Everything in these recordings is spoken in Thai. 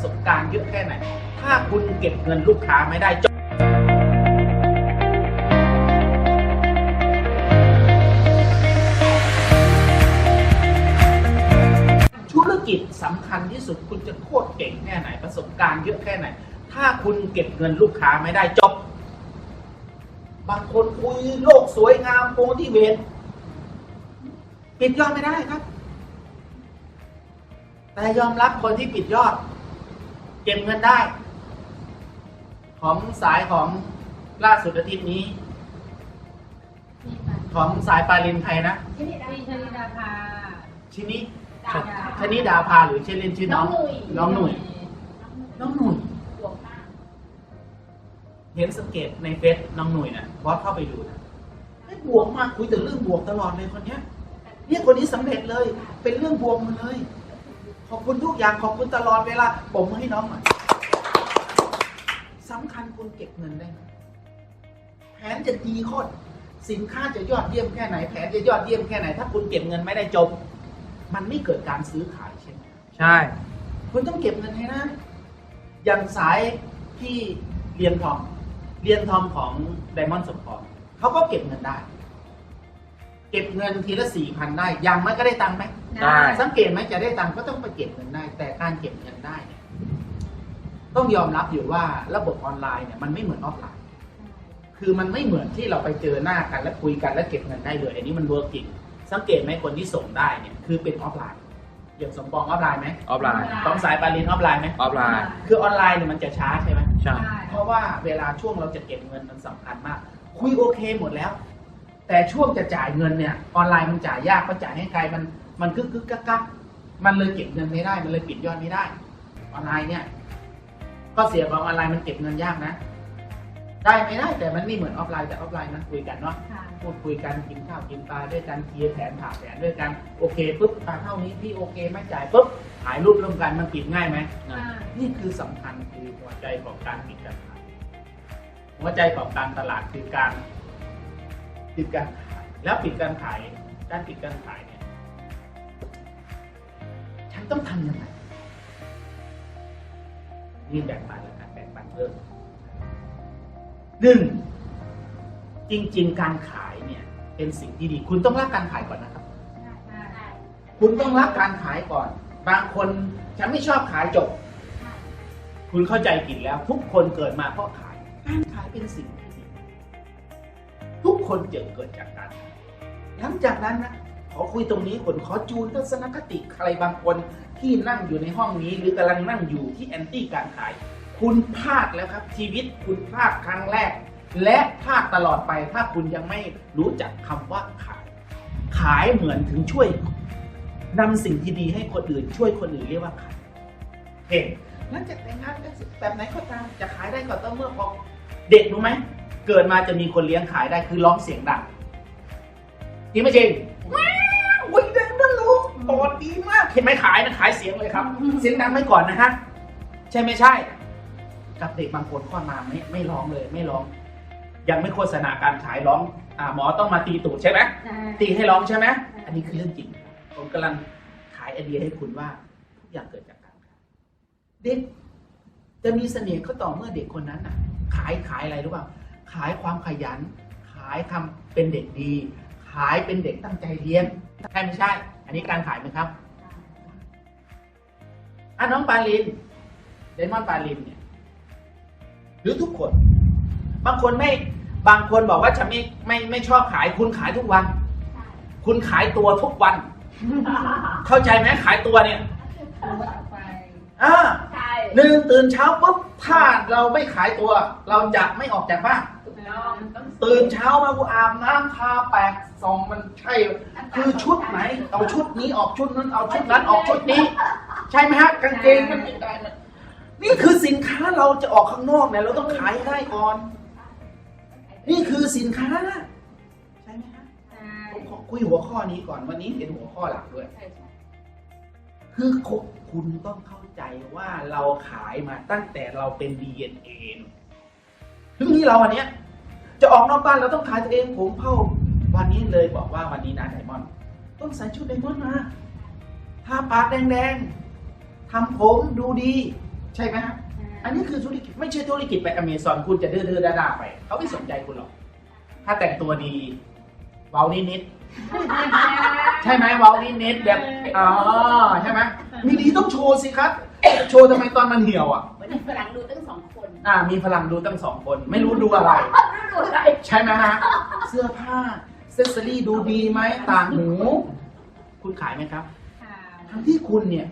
ประสบการณ์เยอะแค่ไหน ถ้าคุณเก็บเงินลูกค้าไม่ได้จบธุรกิจสำคัญที่สุดคุณจะโคตรเก่งแค่ไหน ประสบการณ์เยอะแค่ไหน ถ้าคุณเก็บเงินลูกค้าไม่ได้จบบางคนคุยโลกสวยงามโปรที่เวนปิดยอดไม่ได้ครับ แต่ยอมรับคนที่ปิดยอด เก็บเงินได้ ของสายของล่าสุดอาทิตย์นี้ ของสายปาลินไทยนะที่นี่พี่ชลิดาภาชินิดาภาชนิดาภาหรือชื่อเล่นชื่อน้อง น้องหนุ่ยน้องหนุ่ยบวกมากเห็นสังเกตในเฟซน้องหนุ่ยนะบอสเข้าไปดูนะเฮ้ยบวกมากคุยแต่เรื่องบวกตลอดเลยคนเนี้ยเนี่ยคนนี้สำเร็จเลย เป็นเรื่องบวกหมดเลย ขอบคุณทุกอย่างขอบคุณตลอดเวลาผมให้น้องหน่อยสำคัญคุณเก็บเงินได้ไหมแผนจะดีโคตรสินค้าจะยอดเยี่ยมแค่ไหน แผนจะยอดเยี่ยมแค่ไหน ถ้าคุณเก็บเงินไม่ได้จบ มันไม่เกิดการซื้อขายใช่ไหมใช่ คุณต้องเก็บเงินให้ได้อย่างสายที่เรียนทอมเรียนทอมของไดมอนด์สปอร์ตเขาก็เก็บเงินได้ เก็บเงินทีละสี่พันได้ยังไม่ก็ได้ตังค์ไหมได้ สังเกตไหมจะได้ตังค์ก็ต้องไปเก็บเงินได้ แต่การเก็บเงินได้เนี่ยต้องยอมรับอยู่ว่าระบบออนไลน์เนี่ยมันไม่เหมือนออฟไลน์ คือมันไม่เหมือนที่เราไปเจอหน้ากันแล้วคุยกันแล้วเก็บเงินได้เลย อันนี้มันเวิร์กจริงสังเกตไหมคนที่ส่งได้เนี่ยคือเป็นออฟไลน์อย่างสมปองออฟไลน์ไหมออฟไลน์ ต้องสายปาลินออฟไลน์ไหมออฟไลน์ คือออนไลน์เนี่ยมันจะช้าใช่ไหมใช่ เพราะว่าเวลาช่วงเราจะเก็บเงินมันสำคัญมาก คุยโอเคหมดแล้ว แต่ช่วงจะจ่ายเงินเนี่ยออนไลน์มันจ่ายยากเพราะจ่ายให้ใครมันมันกึกกึกกักกักมันเลยเก็บเงินไม่ได้ มันเลยปิดยอดไม่ได้ออนไลน์เนี่ยก็เสียของออนไลน์มันเก็บเงินยากนะ ได้ไม่ได้แต่มันไม่เหมือนออฟไลน์แต่ออฟไลน์มันคุยกันเนาะค่ะพูดคุยกันกินข้าวกินปลาด้วยกันเคลียร์แผนผ่าแผนด้วยกันโอเคปุ๊บอ่าเท่านี้พี่โอเคไม่จ่ายปุ๊บถ่ายรูปร่วมกันมันปิดง่ายไหมอ่านี่คือสำคัญคือหัวใจของการปิดการขายหัวใจของการตลาดคือการ ปิดการขายแล้วปิดการขายการปิดการขายเนี่ยฉันต้องทำยังไงนี่แบ่งปันแล้วกันแบ่งปันเพิ่มหนึ่งจริง ๆ การขายเนี่ย เป็นสิ่งที่ดี คุณต้องรักการขายก่อนนะครับ คุณต้องรักการขายก่อน บางคนฉันไม่ชอบขายจบ คุณเข้าใจผิดแล้ว ทุกคนเกิดมาเพราะขาย การขายเป็นสิ่ง คนเกิดเกิดจากการหลังจากนั้นนะขอคุยตรงนี้คนขอจูนทัศนคติใครบางคนที่นั่งอยู่ในห้องนี้ หรือกำลังนั่งอยู่ที่แอนตี้การขาย คุณพลาดแล้วครับ ชีวิตคุณพลาดครั้งแรก และพลาดตลอดไปถ้าคุณยังไม่รู้จักคำว่าขาย ขายเหมือนถึงช่วยนำสิ่งที่ดีให้คนอื่น ช่วยคนอื่นเรียกว่าขายเห็นหลังจากแต่งงานกันแบบไหนก็ตามจะขายได้ก็ต้องเมื่อพอเด็กรู้ไหม เกิดมาจะมีคนเลี้ยงขายได้คือร้องเสียงดังจริงไหมจริงว้าววันดังนะลูกปอดดีมากเห็นไหมขายนะขายเสียงเลยครับ เสียงดังไว้ก่อนนะฮะใช่ไม่ใช่ กับเด็กบางคนข้อมาไม่ไม่ร้องเลยไม่ร้อง ยังไม่โฆษณาการขายร้องอ่าหมอต้องมาตีตูดใช่ไหมใช่ตีให้ร้องใช่ไหมอันนี้คือเรื่องจริง ผมกำลังขายไอเดียให้คุณว่าทุกอย่างเกิดจากการขายเด็กจะมีเสน่ห์ก็ต่อเมื่อเด็กคนนั้นน่ะ ขายขายอะไรรู้เปล่า ขายความขยัน ขายทำเป็นเด็กดี ขายเป็นเด็กตั้งใจเรียนใช่ไม่ใช่ อันนี้การขายไหมครับอะน้องปาลินเดมอนปาลินเนี่ยหรือทุกคน บางคนไม่บางคนบอกว่าฉันไม่ไม่ไม่ชอบขายคุณขายทุกวัน คุณขายตัวทุกวัน เข้าใจไหมขายตัวเนี่ยรู้ว่าไปอ่าใช่หนึ่งตื่นเช้าปุ๊บถ้าเราไม่ขายตัว เราจะไม่ออกจากบ้านถูก ต้องต้องตื่นเช้ามากูอาบน้ำทาแปรงส่องมันใช่ คือชุดไหน เอาชุดนี้ออกชุดนั้นเอาชุดนั้นออกชุดนี้ ใช่ไหมฮะกางเกงมันไม่ได้นะนี่คือสินค้าเราจะออกข้างนอกเนี่ยเราต้องขายให้ได้ก่อน นี่คือสินค้าใช่ไหมฮะใช่ผมขอคุยหัวข้อนี้ก่อนวันนี้เป็นหัวข้อหลักด้วยใช่ใช่คือคุณต้องเข้าใจว่าเราขายมาตั้งแต่เราเป็น DNA ถึงที่เราวันเนี้ยจะ ออกนอกบ้านเราต้องขายตัวเองผมเข้าวันนี้เลยบอกว่าวันนี้นะไดมอนด์ต้องใส่ชุดไดมอนด์มาทาปากแดงๆทำผมดูดี ใช่ไหมฮะอันนี้คือธุรกิจไม่ใช่ธุรกิจไปอเมซอนคุณจะดื้อๆด้าๆไป เขาไม่สนใจคุณหรอก ถ้าแต่งตัวดีเว้านิดๆใช่ไหมเว้านิดๆแบบอ๋อใช่ไหมมีดีต้องโชว์สิครับ โชว์ทำไมตอนมันเหี่ยวอะ วันนี้ฝรั่งดูตั้งสองคนอ่า มีพลังดูตั้งสองคน ไม่รู้ดูอะไรดูอะไรใช่ไหมฮะ เสื้อผ้าเซสซอรี่ดูดีไหมต่างหู คุณขายไหมครับ ค่ะทั้งที่คุณเนี่ย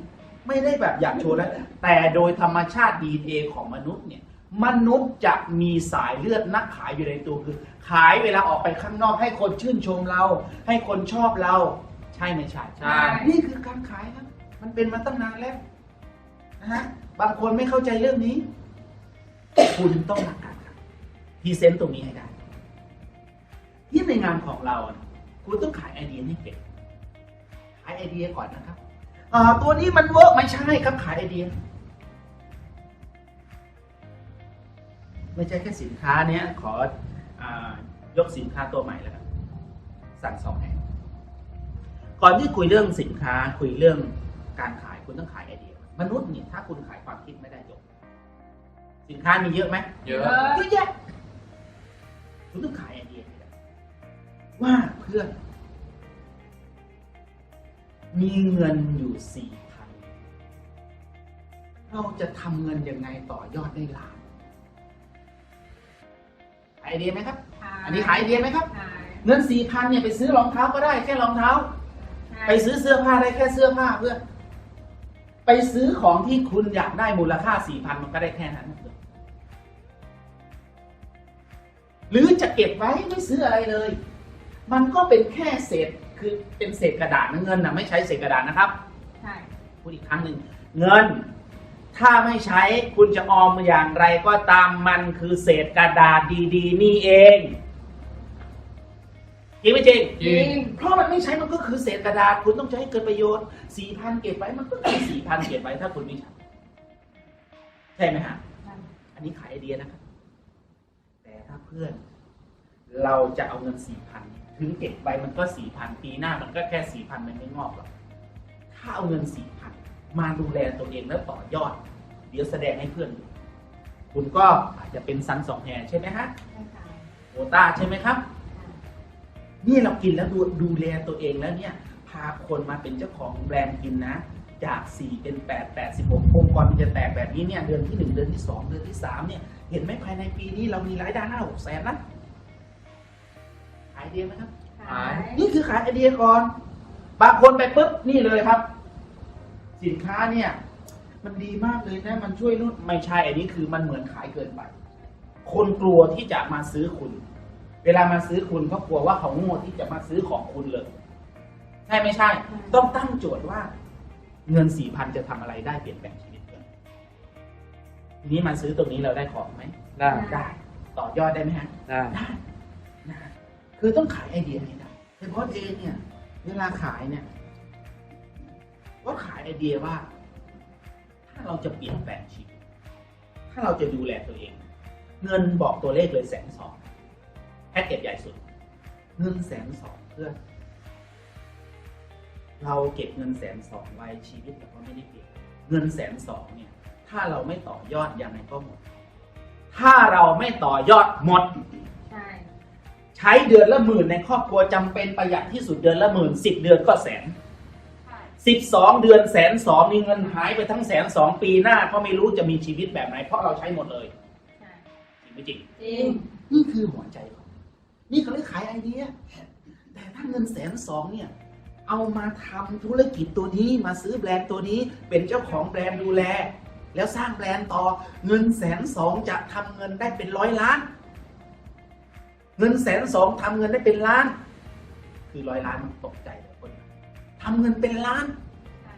ไม่ได้แบบอยากโชว์แล้ว แต่โดยธรรมชาติดีเอของมนุษย์เนี่ย มนุษย์จะมีสายเลือดนักขายอยู่ในตัวคือ ขายเวลาออกไปข้างนอกให้คนชื่นชมเรา ให้คนชอบเรา ใช่ไหมใช่ใช่ นี่คือการขายครับ มันเป็นมาตั้งนานแล้ว นะฮะบางคนไม่เข้าใจเรื่องนี้ คุณต้องหลักการครับพรีเซนต์ตรงนี้ให้ได้ที่ในงานของเรา คุณต้องขายไอเดียให้เก่งขายไอเดียก่อนนะครับตัวนี้มันเวิร์กไม่ใช่ครับขายไอเดีย ไม่ใช่แค่สินค้าเนี้ยขออยกสินค้าตัวใหม่แล้วกันสั่งสองแห่งก่อนที่คุยเรื่องสินค้าคุยเรื่องการขายคุณต้องขายไอเดีย มนุษย์เนี่ยถ้าคุณขายความคิดไม่ได้จบ สินค้ามีเยอะไหมเยอะเยอะแยะคุณต้องขายไอเดียให้ได้ว่าเพื่อน มีเงินอยู่สี่พันเราจะทำเงินยังไงต่อยอดได้ล้านขายไอเดียไหมครับ อันนี้ขายไอเดียไหมครับขายเงินสี่พันเนี่ยไปซื้อรองเท้าก็ได้แค่รองเท้า ไปซื้อเสื้อผ้าได้แค่เสื้อผ้าเพื่อน ไปซื้อของที่คุณอยากได้มูลค่าสี่พันมันก็ได้แค่นั้นเพื่อนหรือจะเก็บไว้ไม่ซื้ออะไรเลย มันก็เป็นแค่เศษคือเป็นเศษกระดาษนะเงินนะไม่ใช้เศษกระดาษนะครับใช่พูดอีกครั้งหนึ่งเงิน ถ้าไม่ใช้คุณจะออมอย่างไรก็ตามมันคือเศษกระดาษดี ๆ นี่เอง จริงไหมจริง จริง เพราะมันไม่ใช้มันก็คือเศษกระดาษคุณต้องใช้ให้เกิดประโยชน์สี่พันเก็บไว้มันก็คือสี่พันเก็บไว้ถ้าคุณไม่ใช้ใช่ไหมฮะใช่อันนี้ขายไอเดียนะครับ แต่ถ้าเพื่อน เราจะเอาเงินสี่พันถึงเก็บไปมันก็สี่พันปีหน้ามันก็แค่สี่พันมันไม่งอกหรอกถ้าเอาเงินสี่พันมาดูแลตัวเองแล้วต่อยอด เดี๋ยวแสดงให้เพื่อนดูคุณก็อาจจะเป็นซันสองแฮร์ใช่ไหมฮะใช่ค่ะโอต้าใช่ไหมครับ นี่เรากินแล้วดูดูแลตัวเองแล้วเนี่ย พาคนมาเป็นเจ้าของแบรนด์กินนะ จาก 4 เป็น 8 8 16องค์กรมันจะแตกแบบนี้เนี่ย เดือนที่ 1 เดือนที่ 2 เดือนที่ 3 เนี่ย เห็นไหมภายในปีนี้เรามีรายได้ห้าหกแสนนะขายไอเดียไหมครับ ขาย นี่คือขายไอเดียก่อน บางคนไปปุ๊บนี่เลยครับ สินค้าเนี่ย มันดีมากเลยนะ มันช่วยนู่นไม่ใช่อันนี้คือมันเหมือนขายเกินไป คนกลัวที่จะมาซื้อคุณ เวลามาซื้อคุณเขากลัวว่าเขาโง่ที่จะมาซื้อของคุณเลย ใช่ไม่ใช่ ต้องตั้งโจทย์ว่า เงินสี่พันจะทำอะไรได้เปลี่ยนแปลงชีวิตกันทีนี้มาซื้อตรงนี้เราได้ของไหมได้ได้ ต่อยอดได้ไหมฮะได้ได้นะฮะคือต้องขายไอเดียให้ได้แต่บอสเองเนี่ย เวลาขายเนี่ยก็ขายไอเดียว่า ถ้าเราจะเปลี่ยนแปลงชีวิตถ้าเราจะดูแลตัวเอง เงินบอกตัวเลขเลยแสนสอง แพ็กเกจใหญ่สุดเงินแสนสองเพื่อนเราเก็บเงินแสนสองไว้ชีวิตเราก็ไม่ได้เปลี่ยนเงินแสนสองเนี่ย ถ้าเราไม่ต่อยอดยังไงก็หมด ถ้าเราไม่ต่อยอดหมด ใช่ใช้เดือนละหมื่นในครอบครัวจำเป็นประหยัดที่สุดเดือนละหมื่นสิบเดือนก็แสนใช่สิบสองเดือนแสนสองมีเงินหายไปทั้งแสนสองปีหน้าก็ไม่รู้จะมีชีวิตแบบไหน เพราะเราใช้หมดเลยใช่จริงไม่จริงจริงนี่คือหัวใจของมั นนี่เขาเรียกขายไอเดีย แต่ถ้าเงินแสนสองเนี่ย เอามาทำธุรกิจตัวนี้มาซื้อแบรนด์ตัวนี้เป็นเจ้าของแบรนด์ดูแล แล้วสร้างแบรนด์ต่อเงินแสนสองจะทำเงินได้เป็นร้อยล้าน เงินแสนสองทำเงินได้เป็นล้าน คือร้อยล้านมันตกใจเลยคนทำเงินเป็นล้านใช่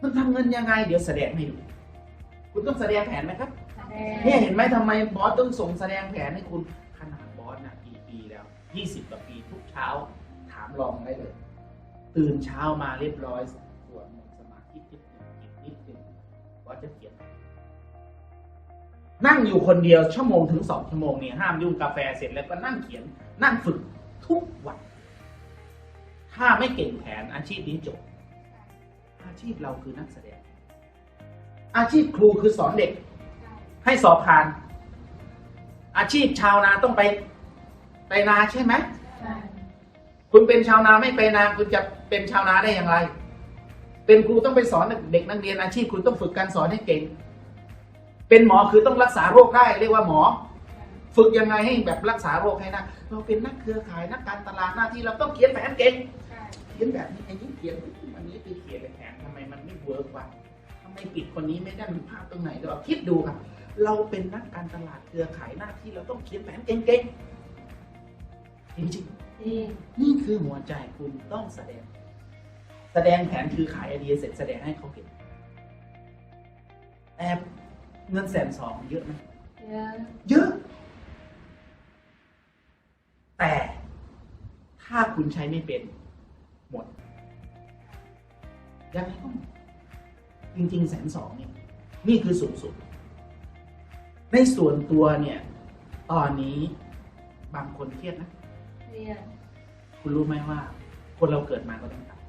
มันทำเงินยังไง เดี๋ยวแสดงให้ดู คุณต้องแสดงแผนไหมครับแสดง เนี่ยเห็นไหมทำไมบอสต้องส่งแสดงแผนให้คุณ ขนาดบอสนะกี่ปีแล้วยี่สิบกว่าปีทุกเช้า ถามลองได้เลย ตื่นเช้ามาเรียบร้อยสวดมนต์สมาธินิดหนึ่งจิตนิดหนึ่งบอสจะเขียน นั่งอยู่คนเดียวชั่วโมงถึงสองชั่วโมงเนี่ยห้ามยุ่งกาแฟเสร็จแล้วก็นั่งเขียน นั่งฝึกทุกวัน ถ้าไม่เก่งแผนอาชีพนี้จบ อาชีพเราคือนักแสดง อาชีพครูคือสอนเด็ก ให้สอบผ่าน อาชีพชาวนาต้องไปไปนาใช่ไหมใช่คุณเป็นชาวนาไม่ไปนาคุณจะเป็นชาวนาได้อย่างไร เป็นครูต้องไปสอนเด็กนักเรียนอาชีพคุณต้องฝึกการสอนให้เก่ง เป็นหมอคือต้องรักษาโรคได้เรียกว่าหมอ ฝึกยังไงให้แบบรักษาโรคให้นะเราเป็นนักเครือข่ายนักการตลาดหน้าที่เราต้องเขียนแผนเก่งใช่เขียนแบบนี้ไอ้นี่เขียนวันนี้ไปเขียนแผนทำไมมันไม่เวิร์กวะทำ ไมปิดคนนี้ไม่ได้มีภาพตรงไหนเราคิดดูครับ เราเป็นนักการตลาดเครือข่ายหน้าที่เราต้องเขียนแผนเก่งๆจริงจริงๆนี่คือหัวใจคุณต้องแสดง แสดงแผนคือขายไอเดียเสร็จแสดงให้เขาเห็นแต่เงินแสนสองเยอะไหมเยอะเยอะ แต่ถ้าคุณใช้ไม่เป็น หมดยังไงก็หมด จริงๆแสนสองเนี่ยนี่คือสูงสุด ในส่วนตัวเนี่ย ตอนนี้บางคนเครียดนะเรียนคุณรู้ไหมว่า คนเราเกิดมาก็ต้องตาย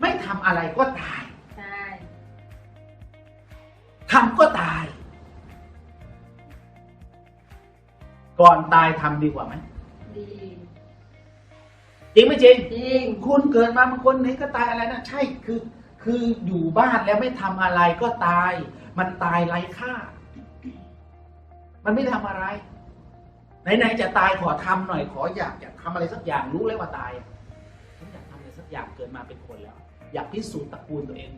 ไม่ทำอะไรก็ตายใช่ทำก็ตาย ก่อนตายทำดีกว่าไหมดีจริงไม่จริงจริงคุณเกิดมาบางคนไหนก็ตายอะไรนะใช่คือ คืออยู่บ้านแล้วไม่ทำอะไรก็ตาย มันตายไร้ค่า มันไม่ทำอะไร ไหนๆจะตายขอทำหน่อยขออยากอยากทำอะไรสักอย่างรู้เลยว่าตายฉันอยากทำอะไรสักอย่างเกิดมาเป็นคนแล้ว อยากพิสูจน์ตระกูลตัวเอง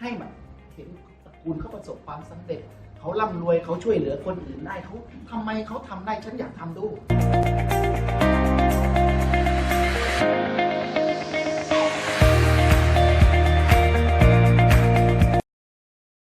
ให้แบบเห็นตระกูลเขาประสบความสำเร็จเขาร่ำรวยเขาช่วยเหลือคนอื่นได้เขาทำไมเขาทำได้ฉันอยากทำดู